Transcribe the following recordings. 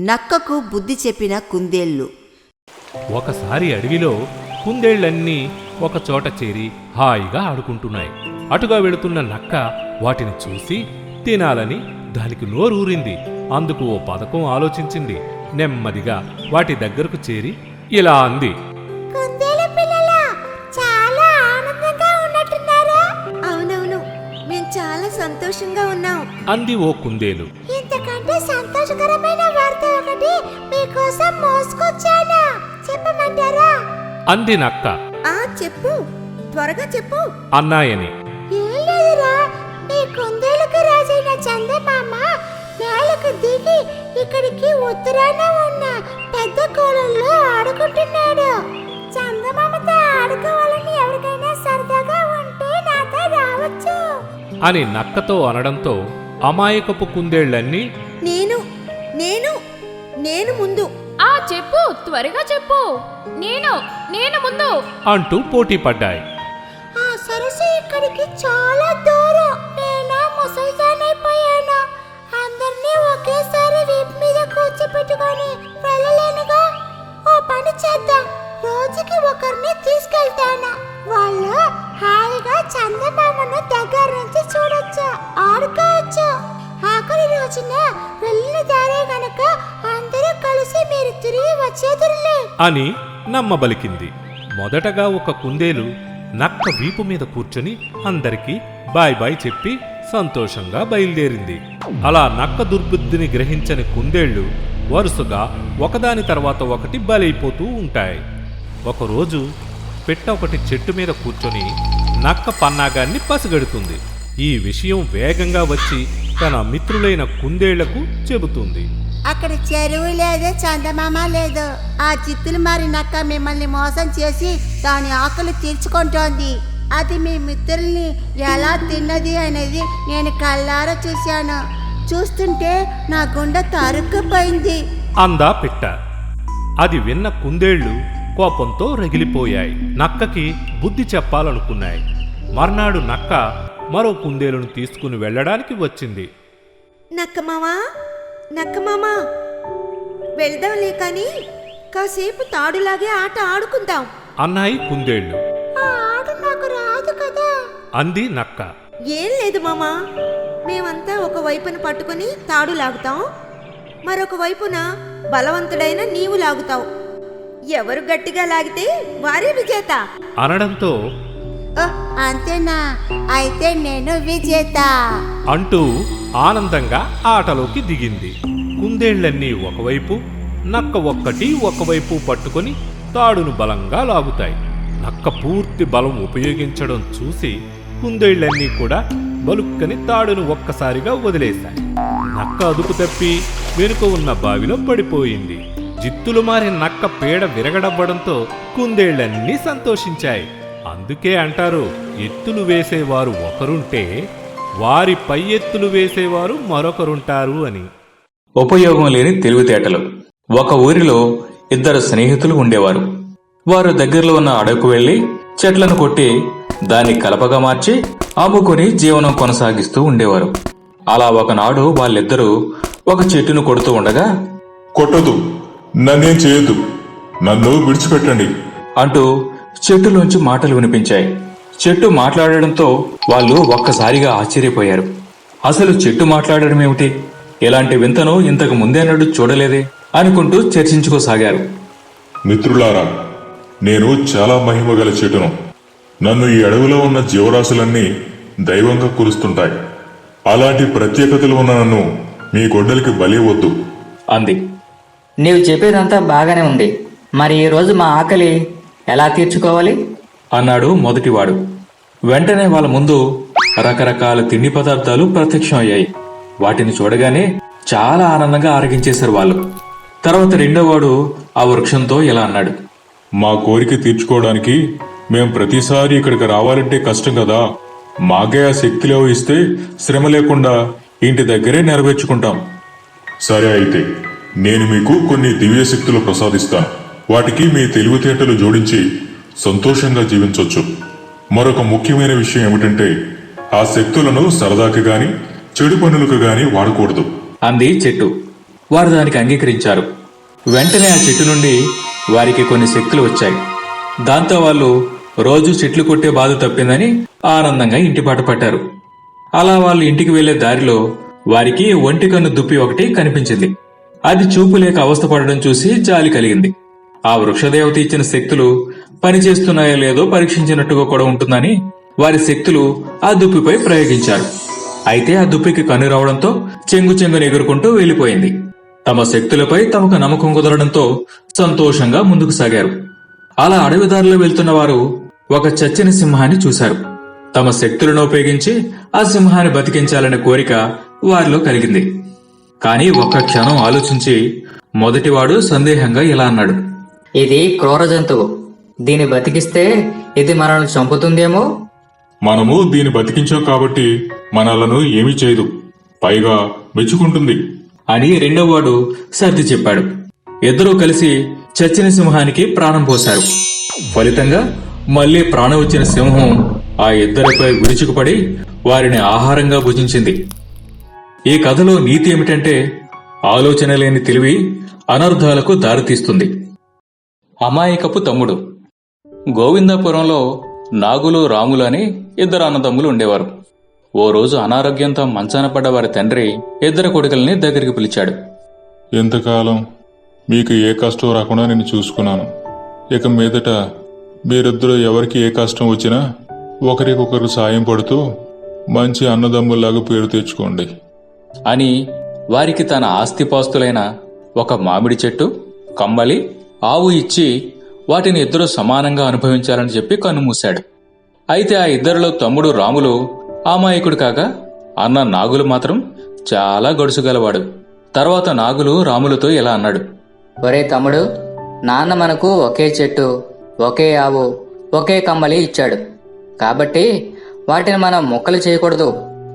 నక్కకు బుద్ధి చెప్పిన కుందేళ్ళు. ఒకసారి అడవిలో కుందేళ్ళన్నీ ఒక చోట చేరి హాయిగా ఆడుకుంటున్నాయి. అటుగా వెళుతున్న నక్క వాటిని చూసి తినాలని దానికి నోరూరింది. అందుకు ఓ పథకం ఆలోచించింది. నెమ్మదిగా వాటి దగ్గరకు చేరి ఇలా అంది. కుందేలు పిల్లల చాలా ఆనందంగా ఉన్నట్టున్నారా? అవునవును మేము చాలా సంతోషంగా ఉన్నాం. అంది ఓ కుందేలు. ఇంతకంటే సంతోషకరమైన ఒకటి మీకోసం మోసుకొచ్చాను? చెప్పమంటారా? అంది నక్క ఆ చెప్పు. త్వరగా చెప్పు. అన్నాయని. ఏం లేదురా. మీ కుందేలుకు రాజైన చందమామ నేలకు దిగి ఇక్కడికి ఉత్తరాన ఉన్న పెద్ద కోలంలో ఆడుకుంటున్నాడు. చందమామతో ఆడుకోవాలని ఎవరికైనా సరదాగా ఉంటే నాతో రావచ్చు. అని నక్కతో అనడంతో అమాయకపు కుందేళ్ళన్నీ నేను నేను నేను ముందు. ఆ చెప్పు త్వరగా చెప్పు. నేను నేను ముందు. అంటూ పోటీ పడ్డాయి. ఆ సరస్సు ఇక్కడికి చాలా దూరం. నేను ముసల్దానైపోయాను అందరినీ ఒకేసారి వీపు మీద కూర్చోపెట్టుకొని వెళ్ళలేనుగా. ఓ పని చేద్దాం. రోజుకి ఒకరిని తీసుకెళ్తాను? వాళ్ళు అని నమ్మబలికింది. మొదటగా ఒక కుందేలు నక్క వీపు మీద కూర్చొని అందరికీ బాయ్ బాయ్ చెప్పి సంతోషంగా బయలుదేరింది. అలా నక్క దుర్బుద్ధిని గ్రహించని కుందేళ్ళు వరుసగా ఒకదాని తర్వాత ఒకటి బలైపోతూ ఉంటాయి. ఒకరోజు పెట్ట ఒకటి చెట్టు మీద కూర్చొని నక్క పన్నాగాన్ని పసిగడుతుంది. ఈ విషయం వేగంగా వచ్చి తన మిత్రులైన కుందేళ్ళకు చెబుతుంది. అక్కడ చెరువు లేదు చందమామ లేదు. ఆ చిత్తులు మారి నక్క మిమ్మల్ని మోసం చేసి దాని ఆకలి తీర్చుకుంటోంది. అది మీ మిత్రుల్ని ఎలా తిన్నది అనేది నేను కళ్ళారా చూశాను. చూస్తుంటే నా గుండె తరుక్కుపోయింది. అందా పిట్ట. అది విన్న కుందేళ్ళు కోపంతో రగిలిపోయాయి. నక్కకి బుద్ధి చెప్పాలనుకున్నాయి. మర్నాడు నక్క మరో కుందేలును తీసుకుని వెళ్ళడానికి వచ్చింది. నక్కమామా నక్కమామా వెళ్దాంలే కానీ కాసేపు తాడులాగే ఆట ఆడుకుందాం. అన్నాయి ఆ ఆట నాకు రాదు కదా. అంది నక్క. ఏం లేదు మామా మేమంతా ఒక వైపున పట్టుకొని తాడు లాగుతాం మరొక వైపున బలవంతుడైన నీవు లాగుతావు. ఎవరు గట్టిగా లాగితే వారే విజేత. అనడంతో అంతేనా? అయితే నేను విజేత. అంటూ ఆనందంగా ఆటలోకి దిగింది. కుందేళ్ళన్నీ ఒకవైపు నక్క ఒక్కటి ఒకవైపు పట్టుకొని తాడును బలంగా లాగుతాయి. నక్క పూర్తి బలం ఉపయోగించడం చూసి కుందేళ్ళన్నీ కూడా బలుక్కని తాడును ఒక్కసారిగా వదిలేశాయి. నక్క అదుపు తప్పి వెనుక ఉన్న బావిలో పడిపోయింది. జిత్తులు మారి నక్క పేడ విరగడవ్వడంతో కుందేళ్ళన్నీ సంతోషించాయి. అందుకే అంటారు ఎత్తులు వేసేవారు ఒకరుంటే వారి పై ఎత్తులు వేసేవారు మరొకరుంటారు అని. ఉపయోగం లేని తెలివితేటలు. ఒక ఊరిలో ఇద్దరు స్నేహితులు ఉండేవారు. వారు దగ్గరలో ఉన్న అడవికి వెళ్ళి చెట్లను కొట్టి దాన్ని కలపగా మార్చి అమ్ముకుని జీవనం కొనసాగిస్తూ ఉండేవారు. అలా ఒకనాడు వాళ్ళిద్దరూ ఒక చెట్టును కొడుతూ ఉండగా కొట్టదు నన్నేం చేయొద్దు. నన్ను విడిచిపెట్టండి. అంటూ చెట్టులోంచి మాటలు వినిపించాయి. చెట్టు మాట్లాడడంతో వాళ్ళు ఒక్కసారిగా ఆశ్చర్యపోయారు. అసలు చెట్టు మాట్లాడడం ఏమిటి? ఇలాంటి వింతను ఇంతకు ముందేనాడు చూడలేదే అనుకుంటూ చర్చించుకోసాగారు. మిత్రులారా నేను చాలా మహిమ గల చెట్టును. నన్ను ఈ అడవిలో ఉన్న జీవరాశులన్నీ దైవంగా కురుస్తుంటాయి. అలాంటి ప్రత్యేకతలు ఉన్న నన్ను మీ గొడ్డలికి బలి వద్దు అంది. నీవు చెప్పేదంతా బాగానే ఉంది. మరి ఈ రోజు మా ఆకలి ఎలా తీర్చుకోవాలి? అన్నాడు మొదటివాడు. వెంటనే వాళ్ళ ముందు రకరకాల తిండి పదార్థాలు ప్రత్యక్షం అయ్యాయి. వాటిని చూడగానే చాలా ఆనందంగా ఆరగించేశారు వాళ్ళు. తర్వాత రెండోవాడు ఆ వృక్షంతో ఇలా అన్నాడు. మా కోరిక తీర్చుకోవడానికి మేం ప్రతిసారి ఇక్కడికి రావాలంటే కష్టం కదా. మాకే ఆ శక్తిలో ఇస్తే శ్రమ లేకుండా ఇంటి దగ్గరే నెరవేర్చుకుంటాం. సరే అయితే నేను మీకు కొన్ని దివ్య శక్తులు ప్రసాదిస్తాను. వాటికి మీ తెలివితేటలు జోడించి సంతోషంగా జీవించవచ్చు మరొక ముఖ్యమైన విషయం ఏమిటంటే ఆ శక్తులను సరదాకి గాని చెడు పనులకు గాని వాడకూడదు. అంది చెట్టు. వారు దానికి అంగీకరించారు. వెంటనే ఆ చెట్టు నుండి వారికి కొన్ని శక్తులు వచ్చాయి. దాంతో వాళ్ళు రోజు చెట్లు కొట్టే బాధ తప్పిందని ఆనందంగా ఇంటి పాట పట్టారు అలా వాళ్ళు ఇంటికి వెళ్ళే దారిలో వారికి ఒంటి కన్ను దుప్పి ఒకటి కనిపించింది. అది చూపు లేక అవస్థపడడం చూసి జాలి కలిగింది. ఆ వృక్షదేవత ఇచ్చిన శక్తులు పనిచేస్తున్నాయో లేదో పరీక్షించినట్టుగా కూడా ఉంటుందని వారి శక్తులు ఆ దుప్పిపై ప్రయోగించారు. అయితే ఆ దుప్పికి కన్ను రావడంతో చెంగు చెంగును ఎగురుకుంటూ వెళ్ళిపోయింది తమ శక్తులపై తమకు నమ్మకం కుదరడంతో సంతోషంగా ముందుకు సాగారు. అలా అడవిదారిలో వెళ్తున్న వారు ఒక చచ్చిన సింహాన్ని చూశారు. తమ శక్తులను ఉపయోగించి ఆ సింహాన్ని బతికించాలనే కోరిక వారిలో కలిగింది. కాని ఒక్క క్షణం ఆలోచించి మొదటివాడు సందేహంగా ఇలా అన్నాడు. ఇది క్రూర జంతువు. దీన్ని బతికిస్తే ఇది మనల్ని చంపుతుందేమో? మనము దీన్ని బతికించాం కాబట్టి మనలను ఏమీ చేయదు. పైగా మెచ్చుకుంటుంది. అని రెండోవాడు సర్ది చెప్పాడు. ఇద్దరూ కలిసి చచ్చిన సింహానికి ప్రాణం పోశారు. ఫలితంగా మళ్ళీ ప్రాణం వచ్చిన సింహం ఆ ఇద్దరిపై విరుచుకుపడి వారిని ఆహారంగా భుజించింది. ఈ కథలో నీతి ఏమిటంటే ఆలోచన లేని తెలివి అనర్థాలకు దారితీస్తుంది. అమాయకపు తమ్ముడు. గోవిందాపురంలో నాగులు రాములు అని ఇద్దరు అన్నదమ్ములు ఉండేవారు. ఓ రోజు అనారోగ్యంతో మంచాన పడ్డ వారి తండ్రి ఇద్దరు కొడుకుల్ని దగ్గరికి పిలిచాడు. ఎంతకాలం మీకు ఏ కష్టం రాకుండా నేను చూసుకున్నాను. ఇక మీదట మీరిద్దరూ ఎవరికి ఏ కష్టం వచ్చినా ఒకరికొకరు సాయం పడుతూ మంచి అన్నదమ్ముల్లాగా పేరు తెచ్చుకోండి. అని వారికి తన ఆస్తిపాస్తులైన ఒక మామిడి చెట్టు కమ్మలి ఆవు ఇచ్చి వాటిని ఇద్దరు సమానంగా అనుభవించాలని చెప్పి కన్నుమూశాడు. అయితే ఆ ఇద్దరిలో తమ్ముడు రాములు అమాయకుడు కాక అన్న నాగులు మాత్రం చాలా గడుసుగలవాడు తర్వాత నాగులు రాములతో ఇలా అన్నాడు. ఒరే తమ్ముడు నాన్న మనకు ఒకే చెట్టు ఒకే ఆవు ఒకే కమ్మలి ఇచ్చాడు. కాబట్టి వాటిని మనం ముక్కలు చేయకూడదు.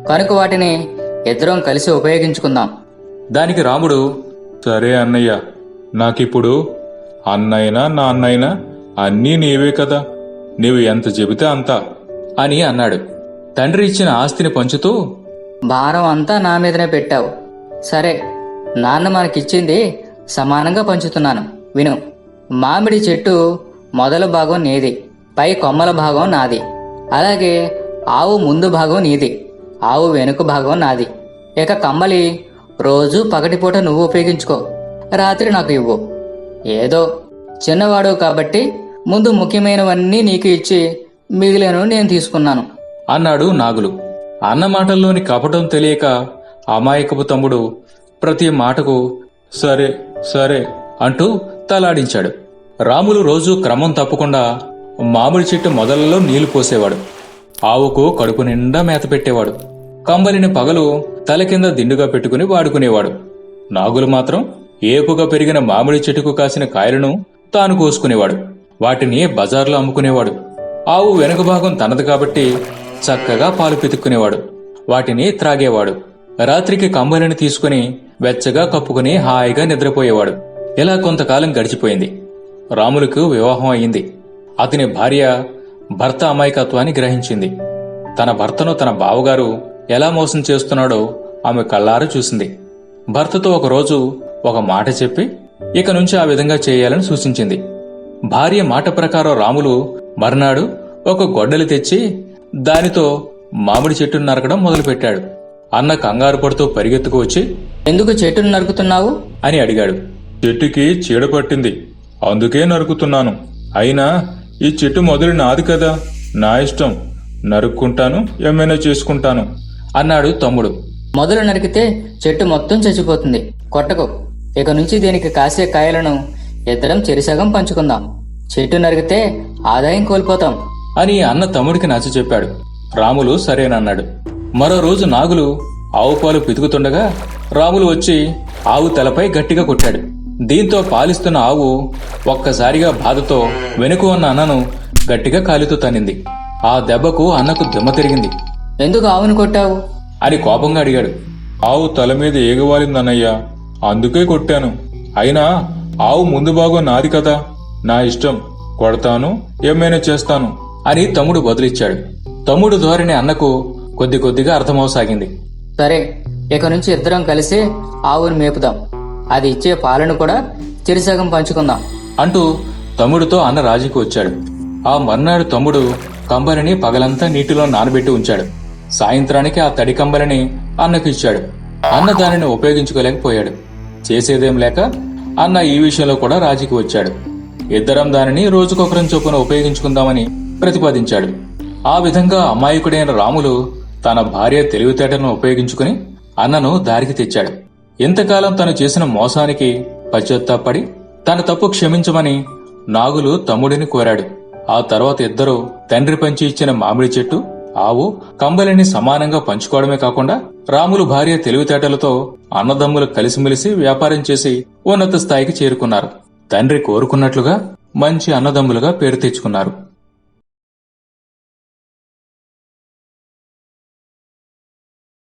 కనుక వాటిని ఇద్దరం కలిసి ఉపయోగించుకుందాం. దానికి రాముడు సరే అన్నయ్య నాకిప్పుడు అన్నైనా నాన్నైనా అన్నీ నీవే కదా. నీవు ఎంత చెబితే అంతా అని అన్నాడు. తండ్రి ఇచ్చిన ఆస్తిని పంచుతూ భారం అంతా నా మీదనే పెట్టావు. సరే నాన్న మనకిచ్చింది సమానంగా పంచుతున్నాను. విను మామిడి చెట్టు మొదల భాగం నీది పై కొమ్మల భాగం నాది. అలాగే ఆవు ముందు భాగం నీది ఆవు వెనుక భాగం నాది. ఇక కమ్మలి రోజు పగటిపూట నువ్వు ఉపయోగించుకో. రాత్రి నాకు ఇవ్వు. ఏదో చిన్నవాడు కాబట్టి ముందు ముఖ్యమైనవన్నీ నీకు ఇచ్చి మిగిలిన నేను తీసుకున్నాను. అన్నాడు నాగులు. అన్న మాటల్లోని కపటం తెలియక అమాయకపు తమ్ముడు ప్రతి మాటకు సరే సరే అంటూ తలాడించాడు. రాములు రోజు క్రమం తప్పకుండా మామిడి చెట్టు మొదలలో నీళ్ళు పోసేవాడు. ఆవుకు కడుపు నిండా మేత పెట్టేవాడు. కంబలిని పగలు తల కింద దిండుగా పెట్టుకుని వాడుకునేవాడు. నాగులు మాత్రం ఏపుగా పెరిగిన మామిడి చెట్టుకు కాసిన కాయలను తాను కోసుకునేవాడు. వాటిని బజార్లో అమ్ముకునేవాడు. ఆవు వెనుక భాగం తనది కాబట్టి చక్కగా పాలు పితుక్కునేవాడు. వాటిని త్రాగేవాడు. రాత్రికి కంబలిని తీసుకుని వెచ్చగా కప్పుకుని హాయిగా నిద్రపోయేవాడు. ఇలా కొంతకాలం గడిచిపోయింది. రాములకు వివాహం అయింది. అతని భార్య భర్త అమాయకత్వాన్ని గ్రహించింది. తన భర్తను తన బావగారు ఎలా మోసం చేస్తున్నాడో ఆమె కళ్ళారు చూసింది. భర్తతో ఒకరోజు ఒక మాట చెప్పి ఇక నుంచి ఆ విధంగా చేయాలని సూచించింది. భార్య మాట ప్రకారం రాములు మర్నాడు ఒక గొడ్డలి తెచ్చి దానితో మామిడి చెట్టును నరకడం మొదలుపెట్టాడు. అన్న కంగారు పడుతూ పరిగెత్తుకు వచ్చి ఎందుకు చెట్టును నరుకుతున్నావు? అని అడిగాడు. చెట్టుకి చీడ పట్టింది. అందుకే నరుకుతున్నాను. అయినా ఈ చెట్టు మొదలు నాది కదా. నా ఇష్టం. నరుక్కుంటాను ఏమైనా చేసుకుంటాను. అన్నాడు తమ్ముడు. మొదలు నరికితే చెట్టు మొత్తం చచ్చిపోతుంది. కొట్టకు. ఇక నుంచి దీనికి కాసే కాయలను ఇద్దరం చెరిసగం పంచుకుందాం. చెట్టు నరికితే ఆదాయం కోల్పోతాం. అని అన్న తమ్ముడికి నచ్చ చెప్పాడు. రాములు సరేనన్నాడు. మరో రోజు నాగులు ఆవు పాలు పితుకుతుండగా రాములు వచ్చి ఆవు తలపై గట్టిగా కొట్టాడు. దీంతో పాలిస్తున్న ఆవు ఒక్కసారిగా బాధతో వెనుక ఉన్న అన్నను గట్టిగా కాలితో తన్నింది. ఆ దెబ్బకు అన్నకు దిమ్మ తిరిగింది. ఎందుకు ఆవును కొట్టావు? అని కోపంగా అడిగాడు. ఆవు తల మీద ఏగవాలిందన్నయ్యా. అందుకే కొట్టాను. అయినా ఆవు ముందు భాగం నాది కదా. నా ఇష్టం. కొడతాను ఏమైనా చేస్తాను అని తమ్ముడు బదులిచ్చాడు. తమ్ముడు ధోరణి అన్నకు కొద్ది కొద్దిగా అర్థమవసాగింది. సరే ఇక నుంచి ఇద్దరం కలిసి ఆవును మేపుదాం. అది ఇచ్చే పాలను కూడా చిరుసగం పంచుకుందాం. అంటూ తమ్ముడితో అన్న రాజీకి వచ్చాడు. ఆ మర్నాడు తమ్ముడు కంబలిని పగలంతా నీటిలో నానబెట్టి ఉంచాడు. సాయంత్రానికి ఆ తడి కంబలిని అన్నకు ఇచ్చాడు అన్న దానిని ఉపయోగించుకోలేకపోయాడు. చేసేదేం లేక అన్న ఈ విషయంలో కూడా రాజీకి వచ్చాడు. ఇద్దరం దానిని రోజుకొకరం చొప్పున ఉపయోగించుకుందామని ప్రతిపాదించాడు. ఆ విధంగా అమాయకుడైన రాములు తన భార్య తెలివితేటలను ఉపయోగించుకుని అన్నను దారికి తెచ్చాడు. ఇంతకాలం తను చేసిన మోసానికి పశ్చాత్తాపడి తన తప్పు క్షమించమని నాగులు తమ్ముడిని కోరాడు. ఆ తర్వాత ఇద్దరూ తండ్రి పంచి ఇచ్చిన మామిడి చెట్టు ఆవు కంబలిని సమానంగా పంచుకోవడమే కాకుండా రాములు భార్య తెలివితేటలతో అన్నదమ్ములు కలిసిమెలిసి వ్యాపారం చేసి ఉన్నత స్థాయికి చేరుకున్నారు. తండ్రి కోరుకున్నట్లుగా మంచి అన్నదమ్ములుగా పేరు తెచ్చుకున్నారు.